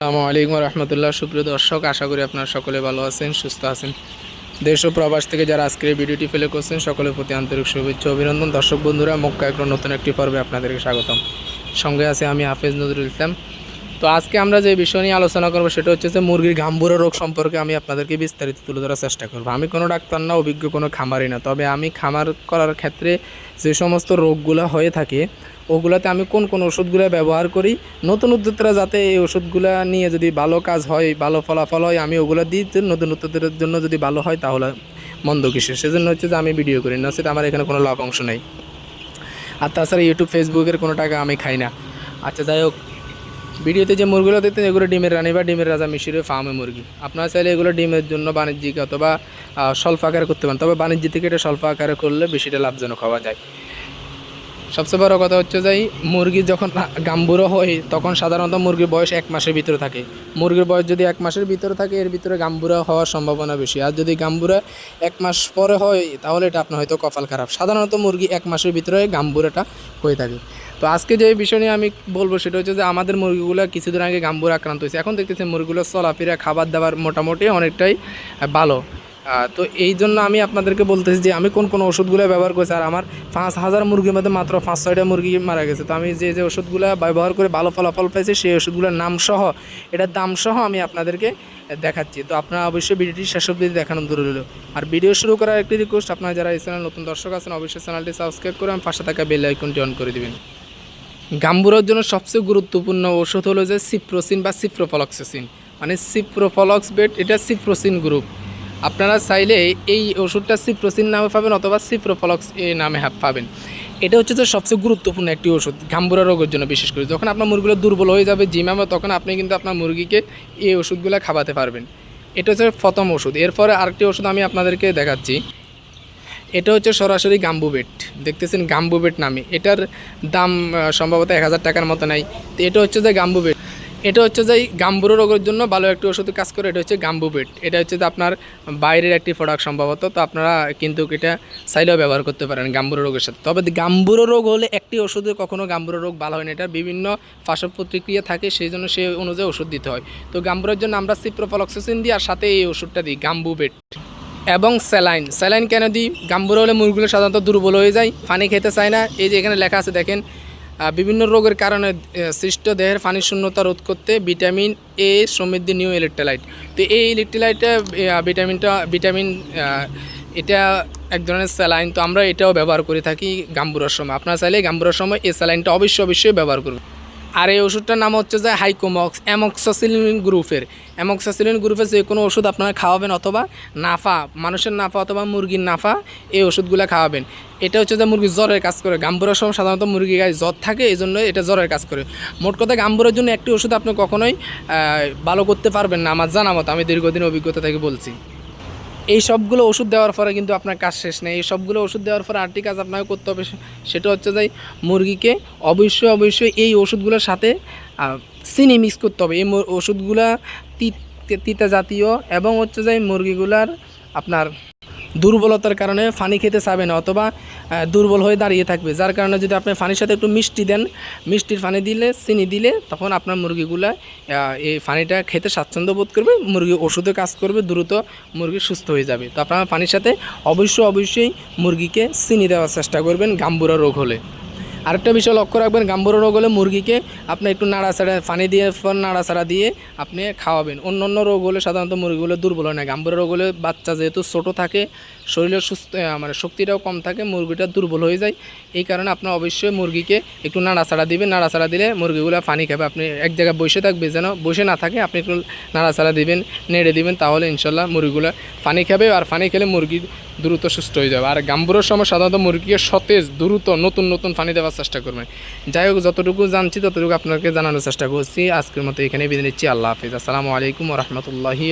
আসসালামু আলাইকুম রহমতুল্লাহ। সুপ্রিয় দর্শক, আশা করি আপনারা সকলে ভালো আছেন, সুস্থ আছেন। দেশ ও প্রবাস থেকে যারা আজকের ভিডিওটি ফেলে করছেন, সকলের প্রতি আন্তরিক শুভেচ্ছা অভিনন্দন। দর্শক বন্ধুরা মক্কা একটা নতুন একটি পর্বে আপনাদেরকে স্বাগতম। সঙ্গে আছে আমি হাফেজ নজরুল ইসলাম। তো আজকে আমরা যে বিষয় নিয়ে আলোচনা করব সেটা হচ্ছে যে মুরগির ঘাম্বুরা রোগ সম্পর্কে আমি আপনাদেরকে বিস্তারিত তুলে ধরার চেষ্টা করব। আমি কোনো ডাক্তার না, অভিজ্ঞ কোনো খামারই না। তবে আমি খামার করার ক্ষেত্রে যে সমস্ত রোগগুলো হয়ে থাকে, ওগুলোতে আমি কোন কোন ওষুধগুলো ব্যবহার করি, নতুন উদ্যোক্তারা যাতে এই ওষুধগুলো নিয়ে যদি ভালো কাজ হয়, ভালো ফলাফল হয়, আমি ওগুলো দিই নতুন উদ্যোক্তাদের জন্য যদি ভালো হয় তাহলে মন্দ কিসের। সেজন্য হচ্ছে যে আমি ভিডিও করি, না সেটা আমার এখানে কোনো লাভ অংশ নেই। আর তাছাড়া ইউটিউব ফেসবুকের কোনো টাকা আমি খাই না। আচ্ছা যাই হোক ভিডিওতে যে মুরগিগুলো দেখতেন এগুলো ডিমের রানী বা ডিমের রাজা মিশিরে ফার্মে মুরগি। আপনারা চাইলে এগুলো ডিমের জন্য বাণিজ্যিক অথবা স্বল্প আকারে করতে পারেন। তবে বাণিজ্যিক থেকে এটা স্বল্প আকারে করলে বেশিটা লাভজনক হওয়া যায়। সবচেয়ে বড় কথা হচ্ছে যে মুরগি যখন গাম্বুরো হয়, তখন সাধারণত মুরগির বয়স এক মাসের ভিতরে থাকে। মুরগির বয়স যদি এক মাসের ভিতরে থাকে, এর ভিতরে গাম্বুরা হওয়ার সম্ভাবনা বেশি। আর যদি গাম্বুরা এক মাস পরে হয়, তাহলে এটা আপনার হয়তো কপাল খারাপ। সাধারণত মুরগি এক মাসের ভিতরে গাম্বুরাটা হয়ে থাকে। তো আজকে যে বিষয় নিয়ে আমি বলব, সেটা হচ্ছে যে আমাদের মুরগিগুলো কিছুদিন আগে গাম্বুর আক্রান্ত হয়েছে। এখন দেখতেছি মুরগিগুলো চলাফেরা খাবার দাবার মোটামুটি অনেকটাই ভালো। তো এই জন্য আমি আপনাদেরকে বলতেছি যে আমি কোন কোন ওষুধগুলো ব্যবহার করছি, আর আমার পাঁচ হাজার মুরগির মধ্যে মাত্র পাঁচ ছয়টা মুরগি মারা গেছে। তো আমি যে যে ওষুধগুলো ব্যবহার করে ভালো ফলাফল পাইছি সেই ওষুধগুলোর নাম সহ, এটার দাম সহ আমি আপনাদেরকে দেখাচ্ছি। তো আপনারা অবশ্যই ভিডিওটি শেষ অব্দি দেখানো দূর হলো আর ভিডিও শুরু করার একটি রিকোয়েস্ট আপনারা যারা এই চ্যানেল নতুন দর্শক আছেন, অবশ্যই চ্যানেলটি সাবস্ক্রাইব করে আমি পাশে থাকা বেল আইকনটি অন করে দিবেন। গাম্বুরার জন্য সবচেয়ে গুরুত্বপূর্ণ ওষুধ হলো যে সিপ্রোসিন বা সিপ্রোফলক্সিন মানে সিপ্রোফলক্স বেট এটা সিপ্রোসিন গ্রুপ আপনারা চাইলে এই ওষুধটা সিপ্রোসিন নামে পাবেন অথবা সিপ্রোফলক্স এ নামে হা- পাবেন। এটা হচ্ছে যে সবচেয়ে গুরুত্বপূর্ণ একটি ওষুধ গাম্বুরা রোগের জন্য বিশেষ করে। যখন আপনার মুরগিগুলো দুর্বল হয়ে যাবে জিমামে তখন আপনি কিন্তু আপনার মুরগিকে এই ওষুধগুলো খাওয়াতে পারবেন। এটা হচ্ছে প্রথম ওষুধ। এরপরে আরেকটি ওষুধ আমি আপনাদেরকে দেখাচ্ছি। এটা হচ্ছে সরাসরি গাম্বু বেট দেখতেছেন গাম্বু বেট নামে। এটার দাম সম্ভবত এক হাজার টাকার মতো নাই। তো এটা হচ্ছে যে গাম্বু বেট এটা হচ্ছে যে গাম্বুরো রোগের জন্য ভালো একটি ওষুধ কাজ করে, এটা হচ্ছে গাম্বু বেট এটা হচ্ছে যে আপনার বাইরের একটি প্রোডাক্ট সম্ভবত, তো আপনারা কিন্তু এটা চাইলেও ব্যবহার করতে পারেন গাম্বুরো রোগের সাথে। তবে গাম্বুরো রোগ হলে একটি ওষুধে কখনও গাম্বুরো রোগ ভালো হয় না এটা বিভিন্ন পার্শ্ব প্রতিক্রিয়া থাকে, সেই জন্য সেই অনুযায়ী ওষুধ দিতে হয়। তো গাম্বুরের জন্য আমরা সিপ্রোফলক্সিন দিই আর সাথে এই ওষুধটা দিই গাম্বু বেট এবং স্যালাইন স্যালাইন কেন দিই? গাম্বুরা হলে মুরগিগুলো সাধারণত দুর্বল হয়ে যায়, পানি খেতে চায় না। এই যে এখানে লেখা আছে, দেখেন বিভিন্ন রোগের কারণে সৃষ্ট দেহের পানি শূন্যতা রোধ করতে ভিটামিন এ সমৃদ্ধি নিউ ইলেকট্রোলাইট। তো এই ইলেকট্রোলাইটে ভিটামিনটা, ভিটামিন এটা এক ধরনের স্যালাইন। তো আমরা এটাও ব্যবহার করে থাকি গাম্বুরার সময়। আপনার চাইলে গাম্বুরার সময় এই স্যালাইনটা অবশ্যই অবশ্যই ব্যবহার করবেন। আর এই ওষুধটার নাম হচ্ছে যে হাইকোমক্স, অ্যামক্সাসিলিন গ্রুপের। অ্যামক্সাসিলিন গ্রুপের যে কোনো ওষুধ আপনারা খাওয়াবেন অথবা নাফা, মানুষের নাফা অথবা মুরগির নাফা, এই ওষুধগুলো খাওয়াবেন। এটা হচ্ছে যে মুরগির জ্বরের কাজ করে। গাম্বুরার সময় সাধারণত মুরগি গায়ে জ্বর থাকে এই জন্য এটা জ্বরের কাজ করে। মোট কথা গাম্বুরের জন্য একটি ওষুধ আপনি কখনোই ভালো করতে পারবেন না, আমার জানা মতো, আমি দীর্ঘদিন অভিজ্ঞতা থেকে বলছি। এই সবগুলো ওষুধ দেওয়ার পরে কিন্তু আপনার কাজ শেষ নেই। এই সবগুলো ওষুধ দেওয়ার পরে আরটি কাজ আপনাকে করতে হবে সেটা হচ্ছে যে মুরগিকে অবশ্যই অবশ্যই এই ওষুধগুলোর সাথে চিনি মিক্স করতে হবে। এই ওষুধগুলা তিতা জাতীয় এবং হচ্ছে যে মুরগিগুলার আপনার দুর্বলতার কারণে পানি খেতে চাবে না অথবা দুর্বল হয়ে দাঁড়িয়ে থাকবে। যার কারণে যদি আপনি ফানির সাথে একটু মিষ্টি দেন, মিষ্টির ফানি দিলে, চিনি দিলে, তখন আপনার মুরগিগুলা এই ফানিটা খেতে স্বাচ্ছন্দ্য বোধ করবে, মুরগি ওষুধে কাজ করবে, দ্রুত মুরগি সুস্থ হয়ে যাবে। তো আপনার ফানির সাথে অবশ্যই অবশ্যই মুরগিকে চিনি দেওয়ার চেষ্টা করবেন গাম্বুরা রোগ হলে। আরেকটা বিষয় লক্ষ্য রাখবেন, গাম্বুরা রোগ হলে মুরগিকে আপনি একটু নাড়াচাড়া, পানি দিয়ে নাড়াচাড়া দিয়ে আপনি খাওয়াবেন। অন্য অন্য রোগ হলে সাধারণত মুরগিগুলো দুর্বল হয় না। গাম্বুর রোগ হলে বাচ্চা যেহেতু ছোটো থাকে, শরীরের সুস্থ মানে শক্তিটাও কম থাকে, মুরগিটা দুর্বল হয়ে যায়। এই কারণে আপনার অবশ্যই মুরগিকে একটু নাড়াচাড়া দিবেন। নাড়াচাড়া দিলে মুরগিগুলো পানি খাবে। আপনি এক জায়গায় বসে থাকবে যেন বসে না থাকে। আপনি একটু নাড়াচাড়া দিবেন, নেড়ে দিবেন, তাহলে ইনশাল্লাহ মুরগিগুলো পানি খাবে। আর পানি খেলে মুরগি দ্রুত সুস্থ হয়ে যাবে। আর গাম্বুরের সময় সাধারণত মুরগিকে সতেজ, দ্রুত, নতুন নতুন পানি দেওয়ার চেষ্টা করবেন। যাই হোক, যতটুকু জানছি, ততটুকু আপনাকে জানানোর চেষ্টা করছি। আজকের মতো এখানে বিদায় নিচ্ছি। আল্লাহ হাফিজ। আসসালামু আলাইকুম রহমতুল্লাহি